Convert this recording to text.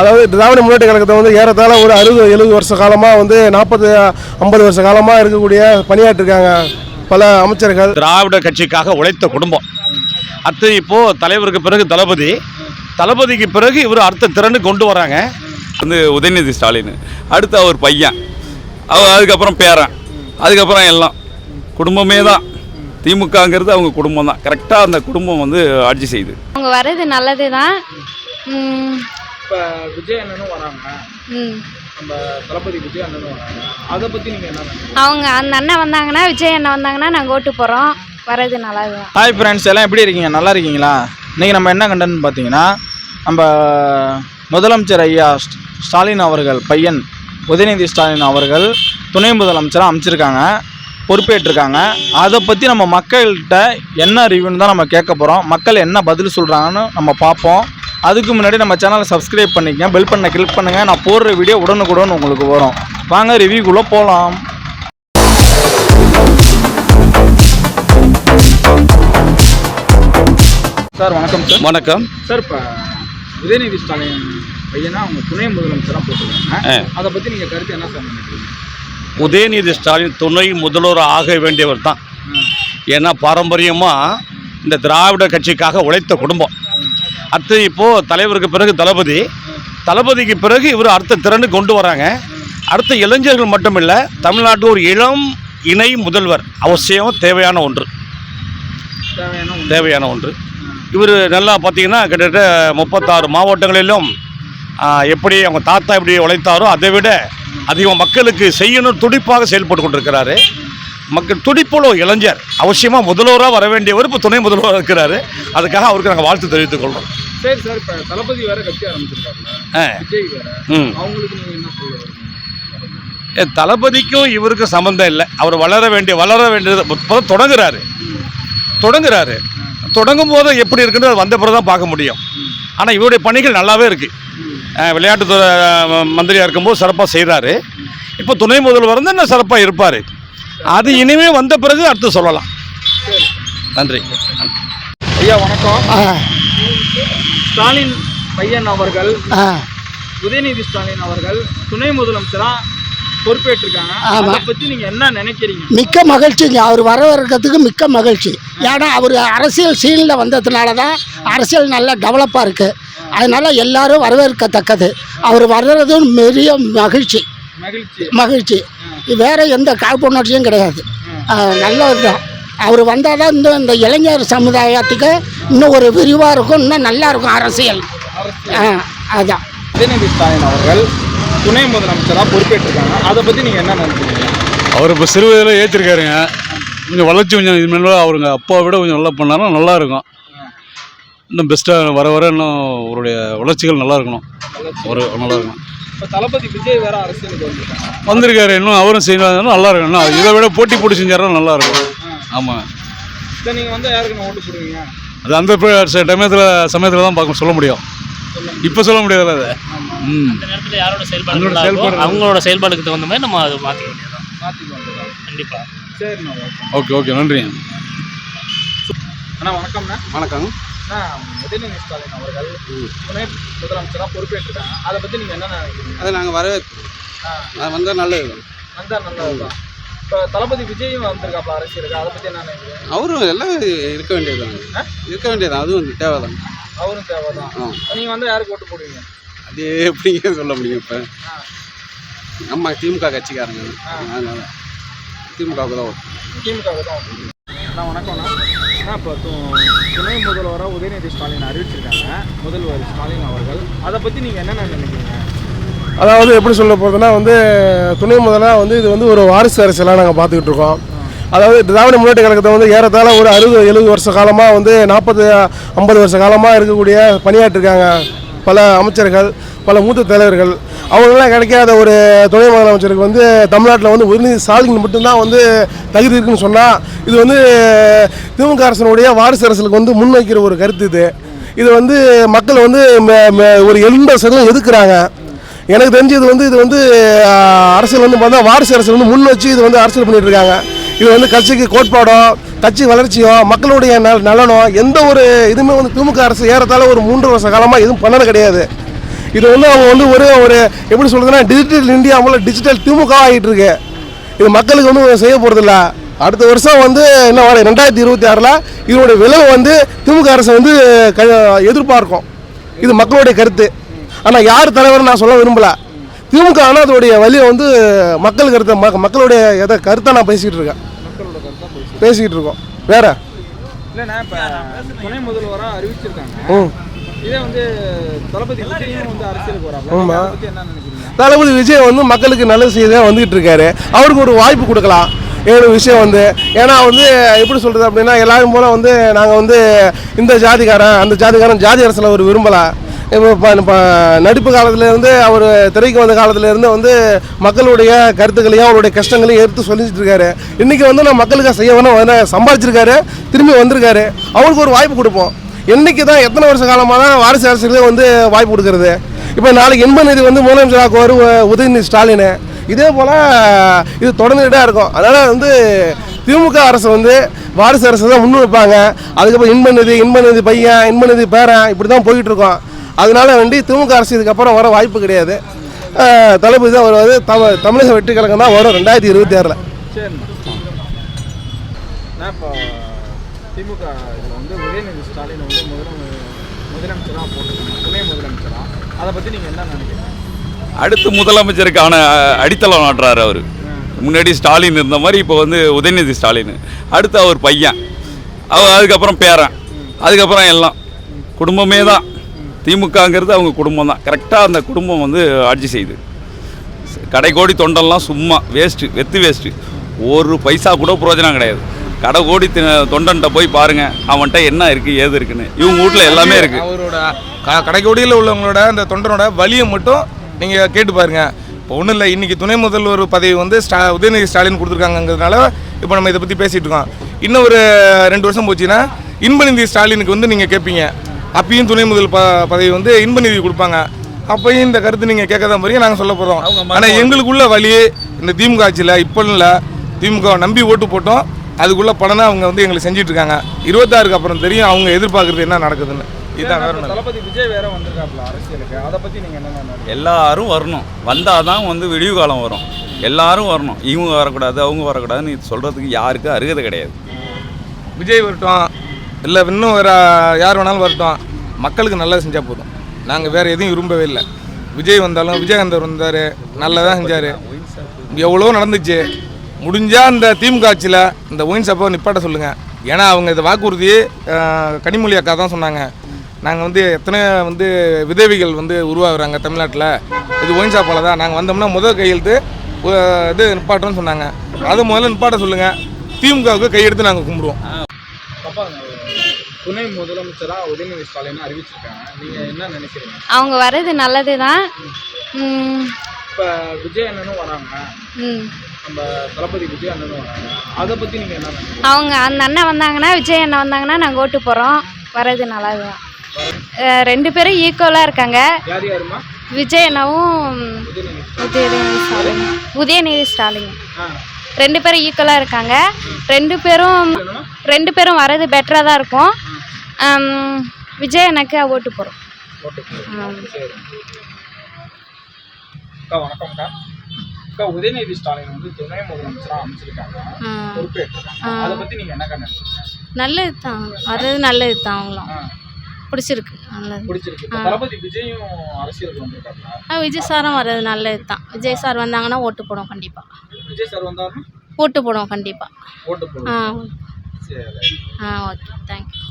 அதாவது திராவிட முன்னேற்ற கழகத்தை வந்து ஏறத்தாழ ஒரு அறுபது எழுபது வருஷ காலமாக வந்து நாற்பது ஐம்பது வருஷ காலமாக இருக்கக்கூடிய பணியாற்றிருக்காங்க பல அமைச்சர்கள். திராவிட கட்சிக்காக உழைத்த குடும்பம். அடுத்து இப்போ தலைவருக்கு பிறகு தளபதி. தளபதிக்கு பிறகு இவர் அடுத்த திறனு கொண்டு வராங்க. வந்து உதயநிதி ஸ்டாலின் அடுத்து அவர் பையன் அவர் அதுக்கப்புறம் பேரன் அதுக்கப்புறம் எல்லாம். குடும்பமே தான். திமுகங்கிறது அவங்க குடும்பம் தான். கரெக்டாக அந்த குடும்பம் வந்து ஆட்சி செய்யுது அவங்க வர்றது நல்லது தான் இப்போ விஜய் அண்ணனும் வராங்க. நம்ம தளபதி விஜய் அண்ணனும் வராங்க. அதை பற்றி நீங்கள் என்ன நினைக்கிறீங்க? அவங்க அந்த அண்ணன் வந்தாங்கன்னா விஜய் அண்ணன் வந்தாங்கன்னா நாங்கள் ஓட்டு போகிறோம் வர்றது நல்லது தான் ஹாய் ஃப்ரெண்ட்ஸ் எல்லாம் எப்படி இருக்கீங்க? நல்லா இருக்கீங்களா? இன்றைக்கி நம்ம என்ன கண்டன்னு பார்த்தீங்கன்னா நம்ம முதலமைச்சர் ஐயா ஸ்ட்- ஸ்டாலின் அவர்கள் பையன் உதயநிதி ஸ்டாலின் அவர்கள் துணை முதலமைச்சராக அமைச்சிருக்காங்க பொறுப்பேற்றிருக்காங்க. அதை பற்றி நம்ம மக்கள்கிட்ட என்ன ரிவ்யூன்னு தான் நம்ம கேட்க போகிறோம் மக்கள் என்ன பதில் சொல்கிறாங்கன்னு நம்ம பார்ப்போம். அதுக்கு முன்னாடி நம்ம சேனலை சப்ஸ்கிரைப் பண்ணிக்கங்க. பெல் பண்ண கிளிக் பண்ணுங்கள் நான் போடுற வீடியோ உடனுக்குடன் உங்களுக்கு வரும். வாங்க ரிவ்யூக்குள்ளே போகலாம் சார் வணக்கம் சார். வணக்கம். சார் இப்போ உதயநிதி ஸ்டாலின் பையனா அவங்க துணை முதலமைச்சராக போட்டுருக்காங்க. அதை பற்றி நீங்கள் கருத்து என்ன சார் நினைக்கிறீங்க? உதயநிதி ஸ்டாலின் துணை முதல்வர் ஆக வேண்டியவர் தான். ஏன்னா பாரம்பரியமாக இந்த திராவிட கட்சிக்காக உழைத்த குடும்பம். அடுத்து இப்போ தலைவருக்கு பிறகு தளபதி. தளபதிக்கு பிறகு இவர் அடுத்த திறனு கொண்டு வராங்க. அடுத்த இளைஞர்கள் மட்டுமில்ல தமிழ்நாட்டு ஒரு இளம் இணை முதல்வர் அவசியம் தேவையான ஒன்று. தேவையான ஒன்று. தேவையான ஒன்று. இவர் நல்லா பார்த்தீங்கன்னா கிட்டத்தட்ட முப்பத்தாறு மாவட்டங்களிலும் எப்படி அவங்க தாத்தா எப்படி உழைத்தாரோ அதை விட அதிகம் மக்களுக்கு செய்யணும் துடிப்பாக செயல்பட்டு கொண்டிருக்கிறாரு. மக்கள் துடிப்புள்ள ஒரு இளைஞர் அவசியமாக முதல்வராக வர வேண்டியவர் இப்போ துணை முதல்வராக இருக்கிறாரு. அதுக்காக அவருக்கு நாங்கள் வாழ்த்து தெரிவித்துக் கொள்கிறோம் சரி சார் இப்போ தளபதி வேற கட்சி ஆரம்பிச்சிருக்காருல்ல. ஆ. விஜய் வேற. ம். அவங்களுக்கு நீங்கள் என்ன சொல்ல வரீங்க? ஏ, தளபதிக்கும் இவருக்கும் சம்மந்தம் இல்லை. அவர் வளர வேண்டிய வளர வேண்டியது இப்போ தொடங்குறாரு. தொடங்குறாரு. தொடங்கும் போது எப்படி இருக்குன்னு அது வந்த பிறகு தான் பார்க்க முடியும். ஆனால் இவருடைய பணிகள் நல்லாவே இருக்குது விளையாட்டுத்துறை மந்திரியாக இருக்கும்போது சிறப்பாக செய்கிறாரு இப்போ துணை முதல்வர் வந்து இன்னும் சிறப்பாக இருப்பார். அது இனிமே வந்த பிறகு அடுத்து சொல்லலாம். நன்றி. ஐயா வணக்கம். ஸ்டாலின் பையன் அவர்கள் உதயநிதி ஸ்டாலின் அவர்கள் துணை முதலமைச்சரா பொறுப்பேற்றிருக்காங்க. அதை பத்தி நீங்க என்ன நினைக்கிறீங்க? மிக்க மகிழ்ச்சிங்க அவர் வரவேற்கிறதுக்கு மிக்க மகிழ்ச்சி. ஏன்னா அவர் அரசியல் சீனில் வந்ததுனால தான் அரசியல் நல்லா டெவலப்பாக இருக்குது அதனால எல்லாரும் வரவேற்கத்தக்கது. அவர் வர்றதும் பெரிய மகிழ்ச்சி. மகிழ்ச்சி. மகிழ்ச்சி. வேற எந்த காழ்ப்புணர்ச்சியும் கிடையாது. நல்லது தான். அவர் வந்தால் தான் இந்த இந்த இளைஞர் சமுதாயத்துக்கு இன்னும் ஒரு விரிவாக இருக்கும் இன்னும் நல்லா இருக்கும் அரசியல். ஆ, அதான். உதயநிதி ஸ்டாலின் அவர்கள் துணை முதலமைச்சரா பொறுப்பேற்றிருக்காங்க. அதை பத்தி நீங்க என்ன நினைக்கிறீங்க? அவர் இப்போ சிறு வயதில் ஏற்றிருக்காருங்க கொஞ்சம் வளர்ச்சி கொஞ்சம் இது மேலே அவருங்க அப்பாவை விட கொஞ்சம் நல்லா பண்ணாருன்னா நல்லா இருக்கும். இன்னும் பெஸ்ட்டாக வர வர இன்னும் அவருடைய வளர்ச்சிகள் நல்லா இருக்கணும். ஒரு நல்லா இருக்கணும். இப்ப தளபதி விஜய் வேற அரசியலுக்கு வந்திருக்காரு. இன்னும் அவரும் செய்யணும் நல்லா இருக்கும். இன்னும் இதை விட போட்டி போட்டு செஞ்சாருன்னா நல்லா இருக்கும். ஆமாம் இப்ப நீங்க வந்து யாருக்கு நான் ஓட்டு போடுவீங்க? அது அந்த டயத்தில் சமயத்தில் தான் பார்க்க சொல்ல முடியும். இப்போ சொல்ல முடியாதுல்ல அது. ம். அந்த நேரத்தில் யாரோட செயல்பாடு அவங்களோட செயல்பாடு- செயல்பாடுக்கு தகுந்த மாதிரி நம்ம அதை மாற்றிக்க வேண்டியதான் வந்ததா கண்டிப்பாக சரிண்ணா ஓகே. ஓகே நன்றிங்க. அண்ணா வணக்கம்ண்ணா. வணக்கம். அண்ணா உதயநிதி ஸ்டாலின் அவர்கள். துணை முதலமைச்சரா பொறுப்பேற்றிருக்காங்க அதை பத்தி நீங்க என்ன நினைக்கிறீங்க? அதை நாங்கள் வரவேற்கிறோம். வந்தால் நல்லது. வந்தா நல்லதுதான். இப்போ தளபதி விஜயும் வந்திருக்காப்ல அரசியலுக்கு. அதை பத்தி என்ன அவரும் எல்லாம் இருக்க வேண்டியது ஆ? இருக்க வேண்டியது அதுவும் தேவைதான். அவரும் தேவைதான். ஆ. நீங்க வந்து யாருக்கு ஓட்டு போடுவீங்க? அது எப்படிங்க சொல்ல முடியும் இப்போ. நம்ம திமுக கட்சிக்காரங்க. ஆ. அதனால திமுகவுக்கு தான் ஓட்டு திமுக தான் ஓட்டு வணக்கம்ண்ணா அண்ணா இப்போ து- துணை முதல்வராக உதயநிதி ஸ்டாலின் அறிவிச்சிருக்காங்க. முதல்வர் ஸ்டாலின் அவர்கள். அதை பத்தி நீங்க என்னென்ன நினைக்கிறீங்க? அதாவது எப்படி சொல்ல போகிறதுனா வந்து துணை முதலாக வந்து இது வந்து ஒரு வாரிசு அரசியலாக நாங்கள் பார்த்துக்கிட்டு இருக்கோம். அதாவது திராவிட முன்னேற்ற கழகத்தை வந்து ஏறத்தாழ ஒரு அறுபது எழுபது வருஷ காலமாக வந்து நாற்பது ஐம்பது வருஷ காலமாக இருக்கக்கூடிய பணியாற்றிருக்காங்க பல அமைச்சர்கள் பல மூத்த தலைவர்கள். அவங்களெல்லாம் கிடைக்காத ஒரு துணை முதலமைச்சருக்கு வந்து தமிழ்நாட்டில் வந்து உயர்நீதி ஸ்டாலின் மட்டும்தான் வந்து தகுதி இருக்குன்னு சொன்னால் இது வந்து திமுக அரசனுடைய வாரிசு அரசுக்கு வந்து முன்வைக்கிற ஒரு கருத்து இது. இது வந்து மக்கள் வந்து ஒரு எண்பது சதவீதம் எதுக்குறாங்க எனக்கு தெரிஞ்சு இது வந்து இது வந்து அரசியல் வந்து பார்த்தா வாரிசு அரசியல் வந்து முன் வச்சு இது வந்து அரசியல் பண்ணிட்டு இருக்காங்க. இது வந்து கட்சிக்கு கோட்பாடோ கட்சி வளர்ச்சியோ மக்களுடைய நல நலனோ எந்த ஒரு இதுவுமே வந்து திமுக அரசு ஏறத்தால ஒரு மூன்று வருஷ காலமாக எதுவும் பண்ணது கிடையாது. இது வந்து அவங்க வந்து ஒரு ஒரு எப்படி சொல்கிறதுன்னா டிஜிட்டல் இந்தியா மூலம் டிஜிட்டல் திமுக ஆகிட்டு இருக்கு. இது மக்களுக்கு வந்து செய்ய போகிறதில்ல அடுத்த வருஷம் வந்து என்ன வர ரெண்டாயிரத்தி இருபத்தி ஆறில் இதனுடைய விளைவு வந்து திமுக அரசு வந்து க எதிர்பார்க்கும். இது மக்களுடைய கருத்து. ஆனால் யார் தலைவர் நான் சொல்ல விரும்பல. திமுக ஆனால் அதோடைய வழியை வந்து மக்கள் கருத்தை ம மக்களுடைய எதை கருத்தை நான் பேசிக்கிட்டு இருக்கேன். பேசிக்கிட்டு இருக்கோம். வேற? இல்லைண்ணா இப்போ துணை முதல்வராக அறிவிச்சிருக்காங்க. ம். இதே வந்து தளபதி விஜயும் வந்து அரசியலுக்கு வராங்க தளபதி விஜய் வந்து மக்களுக்கு நல்லது செய்ய தான் வந்துகிட்டு இருக்காரு. அவருக்கு ஒரு வாய்ப்பு கொடுக்கலாம். என்னோட விஷயம் வந்து. ஏன்னா வந்து எப்படி சொல்கிறது அப்படின்னா எல்லாரும் போல வந்து நாங்கள் வந்து இந்த ஜாதிக்காரன் அந்த ஜாதிக்காரன் ஜாதி அரசில் அவர் விரும்பலை. இப்போ நடிப்பு காலத்துலேருந்து அவர் திரைக்கு வந்த காலத்துலேருந்து வந்து மக்களுடைய கருத்துக்களையும் அவருடைய கஷ்டங்களையும் எடுத்து சொல்லிட்டு இருக்காரு. இன்றைக்கி வந்து நான் மக்களுக்காக செய்ய வேணும் சம்பாதிச்சிருக்காரு திரும்பி வந்திருக்காரு. அவருக்கு ஒரு வாய்ப்பு கொடுப்போம். என்றைக்கு தான் எத்தனை வருஷ காலமாக தான் வாரிசு அரசுகளே வந்து வாய்ப்பு கொடுக்கறது. இப்போ நாளைக்கு எண்பது நிதி வந்து முதலமைச்சராக வரும் உதயநிதி ஸ்டாலின். இதே போல் இது தொடர்ந்துகிட்டே இருக்கும். அதனால் வந்து திமுக அரசு வந்து வாரிசு அரசு தான் முன் வைப்பாங்க அதுக்கப்புறம் இன்பநிதி இன்பநிதி பையன் இன்பநிதி பேரன் இப்படி தான் போயிட்டுருக்கோம் அதனால வேண்டி திமுக அரசு இதுக்கப்புறம் வர வாய்ப்பு கிடையாது. தளபதி தான் வருவார். தமி தமிழக வெற்றி கழகம் தான் வரும் ரெண்டாயிரத்தி இருபத்தி ஆறில். சரிண்ணா. நான் இப்போ திமுக இதில் வந்து உதயநிதி ஸ்டாலின் வந்து முதல முதலமைச்சராக போட்டுருக்காங்க. துணை முதலமைச்சராக அதை பற்றி நீங்கள் என்ன நினைக்கிறீங்க? அடுத்து முதலமைச்சருக்கான அடித்தளம் நாட்டுறாரு அவர். முன்னாடி ஸ்டாலின் இருந்த மாதிரி இப்போ வந்து உதயநிதி ஸ்டாலின். அடுத்து அவர் பையன். அவர் அதுக்கப்புறம் பேரன். அதுக்கப்புறம் எல்லாம். குடும்பமே தான். திமுகங்கிறது அவங்க குடும்பம் தான். கரெக்டாக அந்த குடும்பம் வந்து ஆட்சி செய்யுது கடைக்கோடி தொண்டெல்லாம் சும்மா வேஸ்ட்டு வெத்து வேஸ்ட்டு ஒரு பைசா கூட பிரயோஜனம் கிடையாது. கடை கோடி தொண்டன்ட்ட போய் பாருங்க. அவன்கிட்ட என்ன இருக்கு ஏது இருக்குன்னு. இவங்க வீட்டில் எல்லாமே இருக்கு. அவரோட கடைக்கோடியில் உள்ளவங்களோட அந்த தொண்டனோட வலியை மட்டும் நீங்கள் கேட்டு பாருங்க. இப்போ ஒன்றும் இல்லை இன்றைக்கி துணை முதல்வர் பதவி வந்து ஸ்டா உதயநிதி ஸ்டாலின் கொடுத்துருக்காங்கங்கிறதுனால இப்போ நம்ம இதை பற்றி பேசிகிட்டு இருக்கோம். இன்னும் ஒரு ரெண்டு வருஷம் போச்சுன்னா இன்பநிதி ஸ்டாலினுக்கு வந்து நீங்கள் கேட்பீங்க அப்பயும் துணை முதல் ப பதவி வந்து இன்பநிதி கொடுப்பாங்க. அப்பயும் இந்த கருத்து நீங்கள் கேட்க தான் போறீங்க நாங்கள் சொல்ல போகிறோம் ஆனால் எங்களுக்குள்ள வழி இந்த திமுக ஆட்சியில் இப்போ இல்லை திமுக நம்பி ஓட்டு போட்டோம். அதுக்குள்ள பலனை அவங்க வந்து எங்களுக்கு செஞ்சுட்டு இருக்காங்க இருபத்தாறுக்கு அப்புறம் தெரியும் அவங்க எதிர்பார்க்குறது என்ன நடக்குதுன்னு. இதுதான் வேற ஒண்ணும் இல்ல. தளபதி விஜய் வேற வந்திருக்காப்ல அரசியலுக்கு. அதை பற்றி நீங்கள் என்ன நினைக்கிறீங்க? எல்லாரும் வரணும். வந்தால் தான் வந்து விடிவு காலம் வரும். எல்லாரும் வரணும். இவங்க வரக்கூடாது அவங்க வரக்கூடாதுன்னு சொல்கிறதுக்கு யாருக்கும் அருகதை கிடையாது. விஜய் வரட்டும். இல்லை இன்னும் வேறு யார் வேணாலும் வரட்டும். மக்களுக்கு நல்லது செஞ்சால் போதும். நாங்கள் வேறு எதுவும் விரும்பவே இல்லை. விஜய் வந்தாலும் விஜயகாந்தர் வந்தார் நல்லதாக செஞ்சார். எவ்வளோ நடந்துச்சு. முடிஞ்சால் இந்த திமுக ஆட்சியில் இந்த ஒயின் ஷாப்பை நிப்பாட்ட சொல்லுங்கள் ஏன்னா அவங்க இந்த வாக்குறுதி கனிமொழி அக்கா தான் சொன்னாங்க. நாங்கள் வந்து எத்தனை வந்து விதவிகள் வந்து உருவாகுறாங்க தமிழ்நாட்டில். இது ஒயின் சாப்பால் தான். நாங்கள் வந்தோம்னா முதல் கையெழுத்து இது நிப்பாட்டோன்னு சொன்னாங்க. அது முதல்ல நிப்பாட்ட சொல்லுங்கள் திமுகவுக்கு கையெடுத்து நாங்கள் கும்பிடுவோம். அப்பா துணை முதலமைச்சராக உதயநிதி ஸ்டாலின் அறிவிச்சிருக்காங்க. நீங்கள் என்ன நினைக்கிறீங்க? அவங்க வர்றது நல்லது தான் இப்போ விஜய் அண்ணனும் வராங்க. ம். நம்ம தளபதி விஜய் அண்ணனும் வராங்க. அதை பற்றி நீங்கள் என்ன நினைக்கிறீங்க? அவங்க அந்த அண்ணன் வந்தாங்கன்னா விஜய் அண்ணன் வந்தாங்கன்னா நாங்கள் ஓட்டு போகிறோம் வர்றது நல்லது தான் ரெண்டு பேரும் ஈக்குவலாக இருக்காங்க. யார் யாருமா விஜய் அண்ணாவும் உதயநிதி ஸ்டாலின். உதயநிதி ஸ்டாலின். ரெண்டு பேரும் ஈக்குவலாக இருக்காங்க. ரெண்டு பேரும் ரெண்டு பேரும் வர்றது பெட்டராக தான் இருக்கும். விஜய் எனக்கு ஓட்டு போகிறோம் அக்கா வணக்கம்க்கா அக்கா. உதயநிதி ஸ்டாலின் வந்து துணை முதலமைச்சராக அமைச்சிருக்காங்க. பொறுப்பேற்றிருக்காங்க. அதை பற்றி நீங்கள் என்ன நினைக்கிறீங்க? நல்லது தான் வர்றது நல்லது தான் அவங்களும். ஆ. பிடிச்சிருக்கு. நல்லது. பிடிச்சிருக்கு. தளபதி விஜயும் அரசியலுக்கு வந்திருக்காங்க ஆ, விஜய் சாரும் வர்றது நல்லது தான் விஜய் சார் வந்தாங்கன்னா ஓட்டு போடுவோம் கண்டிப்பாக விஜய் சார் வந்தாருன்னா? ஓட்டு போடுவோம் கண்டிப்பாக ஓட்டு ஆ. போடுவோம் சரி. ஆ ஓகே. தேங்க்யூ